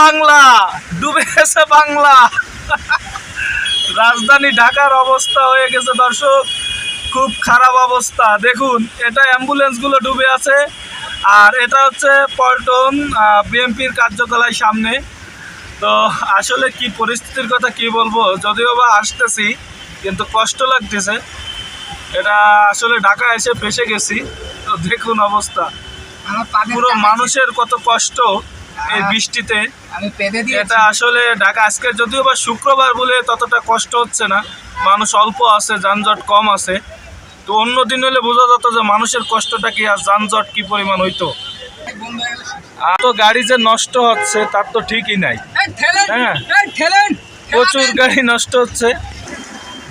বাংলা ডুবে গেছে বাংলা। রাজধানী ঢাকার অবস্থা হয়ে গেছে দর্শক খুব খারাপ অবস্থা। দেখুন এটা অ্যাম্বুলেন্সগুলো ডুবে আছে আর এটা হচ্ছে পল্টন বিএমপির কার্যকলায় সামনে। তো আসলে কি পরিস্থিতির কথা কি বলব? যদিও বা আসতেছি কিন্তু কষ্ট লাগতেছে। এটা আসলে ঢাকা এসে ফেসে গেছি। তো দেখুন অবস্থা। পুরো মানুষের কত কষ্ট। এই বৃষ্টিতে। এটা আসলে ঢাকা আজকে যদিও বা শুক্রবার বলে ততটা কষ্ট হচ্ছে না মানুষ অল্প আছে যানজট কম আছে। তো অন্য দিন হলে বোঝা যেত যে মানুষের কষ্টটা কি আর যানজট কি পরিমাণ হইতো। আর তো গাড়ি যে নষ্ট হচ্ছে তার তো ঠিকই নাই। হ্যাঁ। প্রচুর গাড়ি নষ্ট হচ্ছে।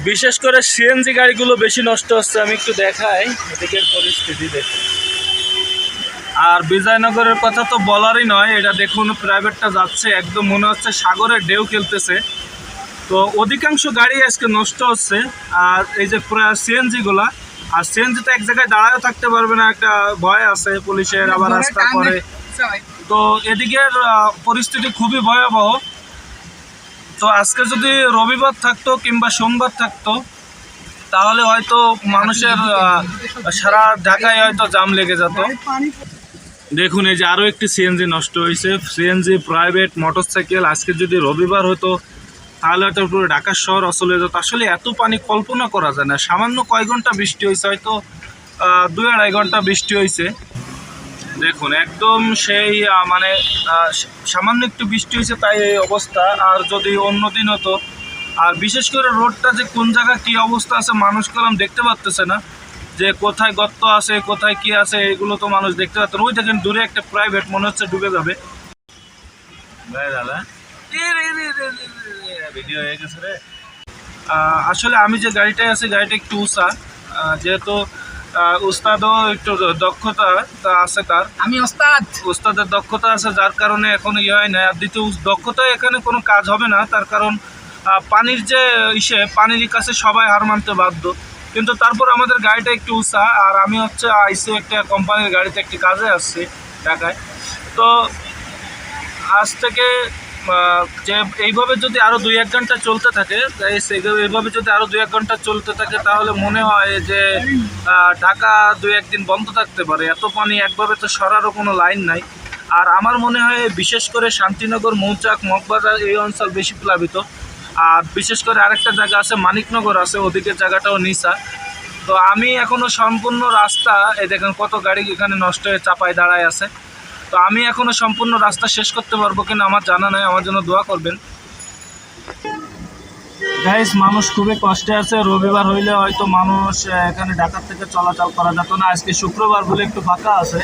বিশেষ করে সিএনজি গাড়িগুলো বেশি নষ্ট হচ্ছে আমি একটু দেখাই এদিকের পরিস্থিতি দেখুন। আর বিজয়নগরের কথা তো বলারই নয় এটা দেখুন প্রাইভেটটা যাচ্ছে একদম মনে হচ্ছে সাগরের ঢেউ খেলতেছে। তো অধিকাংশ গাড়ি আজকে নষ্ট হচ্ছে আর এই যে সিএনজি গুলা আর সিএনজি তো এক জায়গায় দাঁড়ায় থাকতে পারবে না একটা ভয় আছে পুলিশের আবার রাস্তা করে তো এদিকের পরিস্থিতি খুবই ভয়াবহ। তো আজকে যদি রবিবার থাকতো কিংবা সোমবার থাকতো তাহলে হয়তো মানুষের সারা ঢাকায় হয়তো জাম লেগে যেত। দেখুন, এই যে আরও একটি সিএনজি নষ্ট হয়েছে। সিএনজি প্রাইভেট মোটরসাইকেল আজকে যদি রবিবার হতো, তাহলে হয়তো পুরো ঢাকা শহর অচল হয়ে যেত। আসলে এত পানি কল্পনা করা যায় না। সামান্য কয় ঘণ্টা বৃষ্টি হয়েছে, হয়তো দুই আড়াই ঘণ্টা বৃষ্টি হয়েছে। দেখুন, একদম সেই মানে সামান্য একটু বৃষ্টি হয়েছে, তাই এই অবস্থা। আর যদি অন্য দিন হতো, আর বিশেষ করে রোডটা যে কোন জায়গায় কী অবস্থা আছে, মানুষ কলম দেখতে পারতেছে না। যে কোথায় গর্ত আছে কোথায় কি আছে এগুলো তো মানুষ দেখতে পাচ্ছে। ওই দেখেন দূরে একটা প্রাইভেট মনে হচ্ছে ডুবে যাবে। ভাই দাদা। ভিডিও হয়ে গেছে রে। আসলে আমি যে গাড়িটায় আছি গাড়িটা একটু আহ, যেহেতু উস্তাদও একটু দক্ষতা তা আছে তার। আমি ওস্তাদ উস্তাদের দক্ষতা আছে যার কারণে এখন ইয়ে হয় না আর দ্বিতীয় দক্ষতা এখানে কোনো কাজ হবে না। তার কারণ পানির যে ইসে পানির কাছে সবাই হার মানতে বাধ্য। কিন্তু তারপর আমাদের গাড়িটা একটু উঁচা, আর আমি হচ্ছে আইসি একটা কোম্পানির গাড়িতে একটি কাজে আসছি ঢাকায়। তো আজ থেকে যে এইভাবে যদি আরও দুই এক ঘণ্টা চলতে থাকে এইভাবে যদি আরও দুই এক ঘণ্টা চলতে থাকে, তাহলে মনে হয় যে ঢাকা দুই একদিন বন্ধ থাকতে পারে। এত পানি একভাবে তো সরারও কোনো লাইন নাই। আর আমার মনে হয়, বিশেষ করে শান্তিনগর, মৌচাক, মগবাজার এই অঞ্চল বেশি প্লাবিত। আর বিশেষ করে আরেকটা জায়গা আছে, মানিকনগর আছে, ওদিকের জায়গাটাও নিচা। তো আমি এখনও সম্পূর্ণ রাস্তা, এই দেখেন কত গাড়ি এখানে নষ্ট হয়ে চাপায় দাঁড়ায় আছে। তো আমি এখনও সম্পূর্ণ রাস্তা শেষ করতে পারব কিনা আমার জানা নাই, আমার জন্য দোয়া করবেন। গাইস মানুষ খুবই কষ্টে আছে, রবিবার হইলে হয়তো মানুষ এখানে ঢাকার থেকে চলাচল করা যেত না। আজকে শুক্রবার বলে একটু ফাঁকা আছে।